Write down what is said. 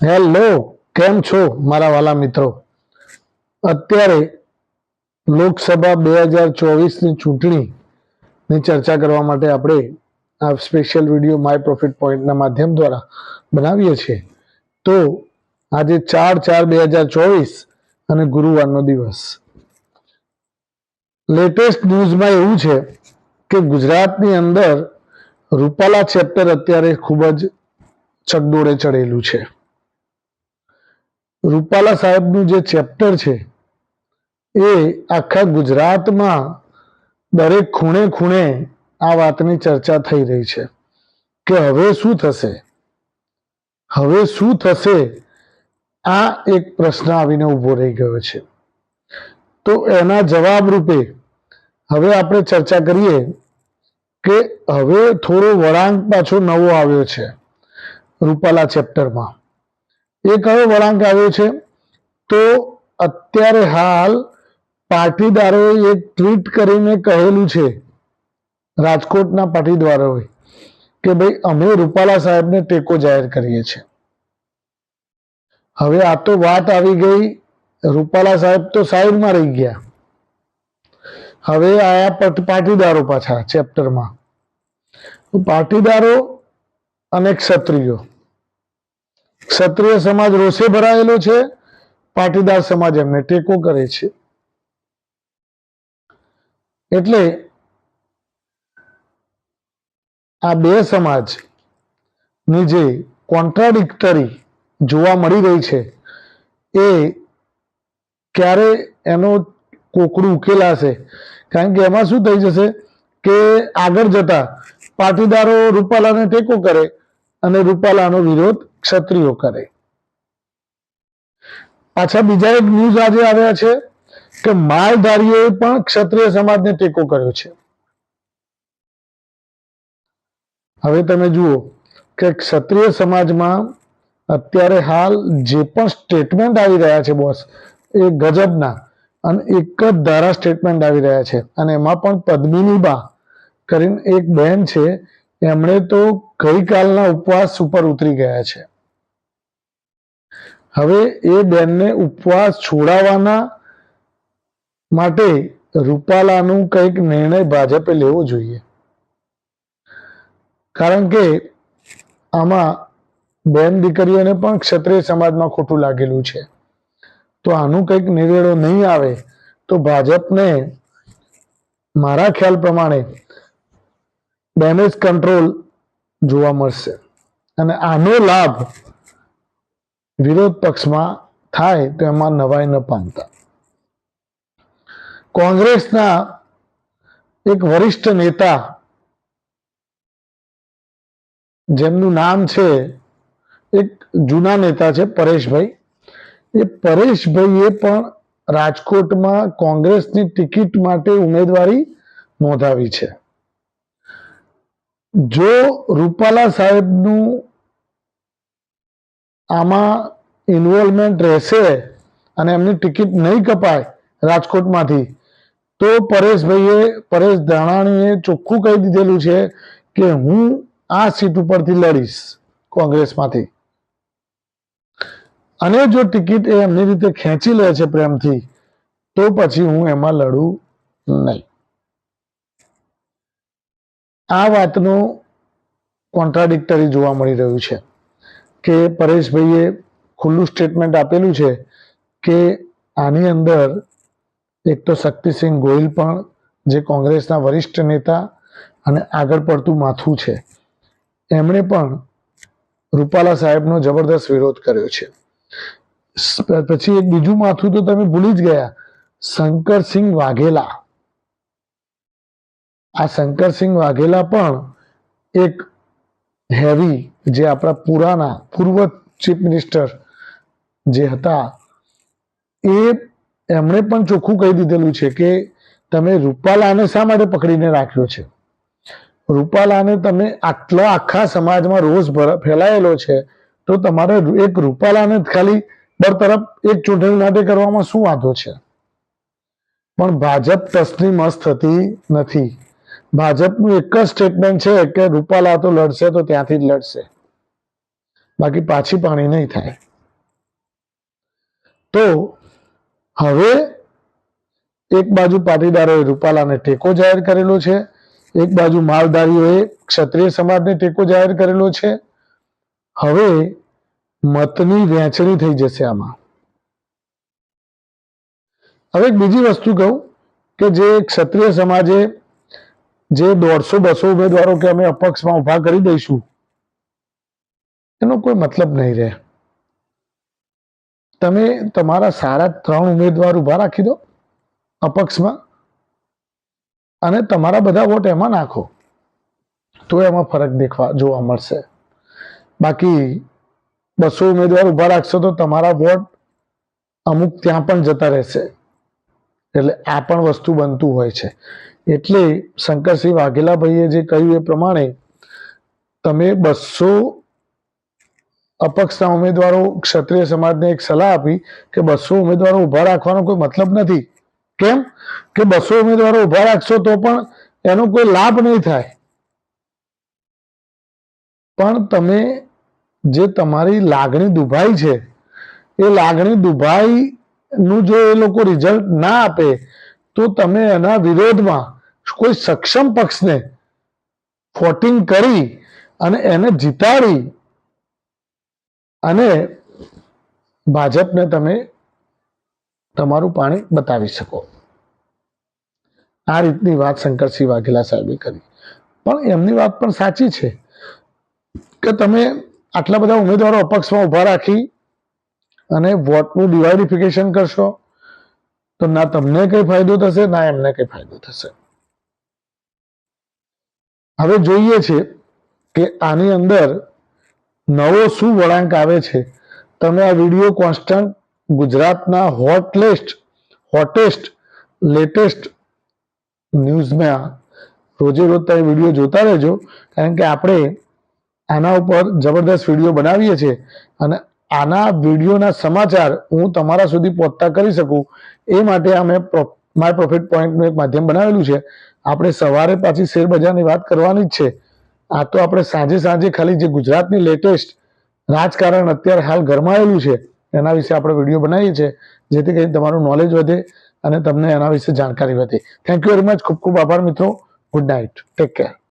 Hello, કેમ છો મારા વાલા મિત્રો? અત્યારે લોકસભા બે હજાર ચોવીસની ચૂંટણીની ચર્ચા કરવા માટે આપણે આ સ્પેશિયલ વીડિયો માય પ્રોફિટ પોઈન્ટના માધ્યમ દ્વારા બનાવીએ છીએ. તો આજે ચાર ચાર બે હજાર ચોવીસ અને ગુરુવારનો દિવસ. લેટેસ્ટ ન્યૂઝમાં એવું છે કે ગુજરાતની અંદર રૂપાલા ચેપ્ટર અત્યારે ખૂબ જ ચકડોળે ચડેલું છે. રૂપાલા સાહેબનું જે ચેપ્ટર છે, એ આખા ગુજરાતમાં દરેક ખૂણે ખૂણે આ વાતની ચર્ચા થઈ રહી છે કે હવે શું થશે? હવે શું થશે? આ એક પ્રશ્ન આવીને ઊભો રહી ગયો છે. તો એના જવાબ રૂપે હવે આપણે ચર્ચા કરીએ કે હવે થોડો વળાંક પાછો નવો આવ્યો છે. રૂપાલા ચેપ્ટરમાં એ કયો વળાંક આવ્યો છે? તો અત્યારે હાલ પાટીદારોએ એક ટ્વીટ કરીને કહેલું છે, રાજકોટના પાટીદારોએ, કે ભાઈ અમે રૂપાલા સાહેબને ટેકો જાહેર કરીએ છીએ. હવે આ તો વાત આવી ગઈ, રૂપાલા સાહેબ તો સાઈડમાં રહી ગયા. હવે આયા પાટીદારો પાછા ચેપ્ટરમાં પાટીદારો અને ક્ષત્રિયો. ક્ષત્રિય સમાજ રોષે ભરાયેલો છે, પાટીદાર સમાજ એમને ટેકો કરે છે. એટલે આ બે સમાજની જે કોન્ટ્રાડિક્ટરી જોવા મળી રહી છે, એ ક્યારે એનો કોકડું ઉકેલાશે? કારણ કે એમાં શું થઈ જશે કે આગળ જતા પાટીદારો રૂપાલાને ટેકો કરે અને રૂપાલાનો વિરોધ ક્ષત્રિયો કરે. પાછા બીજા એક ન્યૂઝ આજે આવ્યા છે કે માલધારીઓએ પણ ક્ષત્રિય સમાજને ટેકો કર્યો છે. હવે તમે જુઓ કે ક્ષત્રિય સમાજમાં અત્યારે હાલ જે પણ સ્ટેટમેન્ટ આવી રહ્યા છે બોસ એ ગજબના અને એક જ ધારા સ્ટેટમેન્ટ આવી રહ્યા છે. અને એમાં પણ પદ્મિની બા કરીને એક બેન છે એમણે તો ગઈકાલના ઉપવાસ ઉપર ઉતરી ગયા છે. હવે એ બેનને ઉપવાસ છોડાવવાના માટે રૂપાલાનું કંઈક નિર્ણય ભાજપે લેવો જોઈએ. કારણ કે આમાં બેન દીકરીઓને પણ ક્ષત્રિય સમાજમાં ખોટું લાગેલું છે. તો આનું કંઈક નિવેડો નહીં આવે તો ભાજપને મારા ખ્યાલ પ્રમાણે ડેમેજ કંટ્રોલ જોવા મળશે. અને આનો લાભ વિરોધ પક્ષમાં થાય તો એમાં નવાઈ ન પામતા. કોંગ્રેસના એક વરિષ્ઠ નેતા જેમનું નામ છે, એક જૂના નેતા છે પરેશભાઈ. એ પરેશભાઈએ પણ રાજકોટમાં કોંગ્રેસની ટિકિટ માટે ઉમેદવારી નોંધાવી છે. જો રૂપાલા સાહેબનું આમાં ઇન્વોલ્વમેન્ટ રહેશે અને એમની ટિકિટ નહીં કપાય રાજકોટમાંથી, તો પરેશભાઈએ, પરેશ ધાણાણીએ ચોખ્ખું કહી દીધેલું છે કે હું આ સીટ ઉપરથી લડીશ કોંગ્રેસમાંથી. અને જો ટિકિટ એ એમની રીતે ખેંચી લે છે પ્રેમથી, તો પછી હું એમાં લડું નહીં. આ વાતનું કોન્ટ્રાડિક્ટરી જોવા મળી રહ્યું છે કે પરેશભાઈએ ખુલ્લું સ્ટેટમેન્ટ આપેલું છે કે આની અંદર એક તો શક્તિસિંહ ગોહિલ પણ જે કોંગ્રેસના વરિષ્ઠ નેતા અને આગળ પડતું માથું છે. એમણે પણ રૂપાલા સાહેબનો જબરદસ્ત વિરોધ કર્યો છે. પછી એક બીજું માથું તો તમે ભૂલી જ ગયા. શંકરસિંહ વાઘેલા. આ શંકરસિંહ વાઘેલા પણ એક હેવી જે આપણા પુરાના પૂર્વ ચીફ મિનિસ્ટર જે હતા, એ એમણે પણ ચોખ્ખું કહી દીધેલું છે કે તમે રૂપાલાને શા માટે પકડીને રાખ્યો છે? રૂપાલાને તમે આટલા આખા સમાજમાં રોષ ફેલાયેલો છે, તો તમારે એક રૂપાલાને ખાલી બરતરફ એક ચૂંટણી માટે કરવામાં શું વાંધો છે? પણ ભાજપ તસ્તી મસ્ત થતી નથી. ભાજપનું એક જ સ્ટેટમેન્ટ છે કે રૂપાલા તો લડશે તો ત્યાંથી જ લડશે. બાકી પાછી પાણી નહીં થાય. તો હવે એક બાજુ પાટીદારોએ રૂપાલાને ટેકો જાહેર કરેલો છે, એક બાજુ માલધારીઓએ ક્ષત્રિય સમાજને ટેકો જાહેર કરેલો છે. હવે મતની વહેંચણી થઈ જશે આમાં. હવે એક બીજી વસ્તુ કહું કે જે ક્ષત્રિય સમાજે જે દોઢસો, બસો ઉમેદવારો કે અમે અપક્ષમાં ઊભા કરી દઈશું, એનો કોઈ મતલબ નહીં રહે. તમે તમારા સારા ત્રણ ઉમેદવાર ઊભા રાખી દો અપક્ષમાં અને તમારા બધા વોટ એમાં નાખો, તો એમાં ફરક દેખવા, જોવા મળશે. બાકી બસો ઉમેદવાર ઊભા રાખશો તો તમારા વોટ અમુક ત્યાં પણ જતા રહેશે. એટલે આ પણ વસ્તુ બનતું હોય છે. એટલે શંકરસિંહ વાઘેલાભાઈએ જે કહ્યું એ પ્રમાણે તમે બસો અપક્ષના ઉમેદવારો ક્ષત્રિય સમાજને એક સલાહ આપી કે બસો ઉમેદવારો ઊભા રાખવાનો કોઈ મતલબ નથી. કેમ? કે બસો ઉમેદવારો ઊભા રાખશો તો પણ એનો કોઈ લાભ નહીં થાય. પણ તમે જે તમારી લાગણી દુભાઈ છે, એ લાગણી દુભાઈ નું જો એ લોકો રિઝલ્ટ ના આપે, તો તમે એના વિરોધમાં કોઈ સક્ષમ પક્ષને ફોટિંગ કરી અને એને જીતાડી અને ભાજપને તમે તમારું પાણી બતાવી શકો. આ રીતની વાત શંકરસિંહ વાઘેલા સાહેબે કરી. પણ એમની વાત પણ સાચી છે કે તમે આટલા બધા ઉમેદવારો અપક્ષમાં ઊભા રાખી અને વોટનું ડિવાઇડિફિકેશન કરશો, તો ના તમને કઈ ફાયદો થશે, ના એમને કઈ ફાયદો થશે. હવે જોઈએ છે કે આની અંદર નવો શું વળાંક આવે છે. તમે આ વીડિયો કોન્સ્ટન્ટ ગુજરાતના હોટલેસ્ટ હોટેસ્ટ લેટેસ્ટ ન્યૂઝમાં રોજે રોજ તમે વીડિયો જોતા રહેજો. કારણ કે આપણે આના ઉપર જબરદસ્ત વીડિયો બનાવીએ છીએ અને આના વિડીયોના સમાચાર હું તમારા સુધી પહોંચતા કરી શકું, એ માટે અમે માય પ્રોફિટ પોઈન્ટનું એક માધ્યમ બનાવેલું છે. આપણે સવારે પાછી શેરબજારની વાત કરવાની જ છે. આ તો આપણે સાંજે સાંજે ખાલી જે ગુજરાતની લેટેસ્ટ રાજકારણ અત્યારે હાલ ગરમાયેલું છે, એના વિશે આપણે વીડિયો બનાવીએ છીએ, જેથી કરીને તમારું નોલેજ વધે અને તમને એના વિશે જાણકારી વધે. થેન્ક યુ વેરી મચ ખૂબ ખૂબ આભાર મિત્રો. Good night take care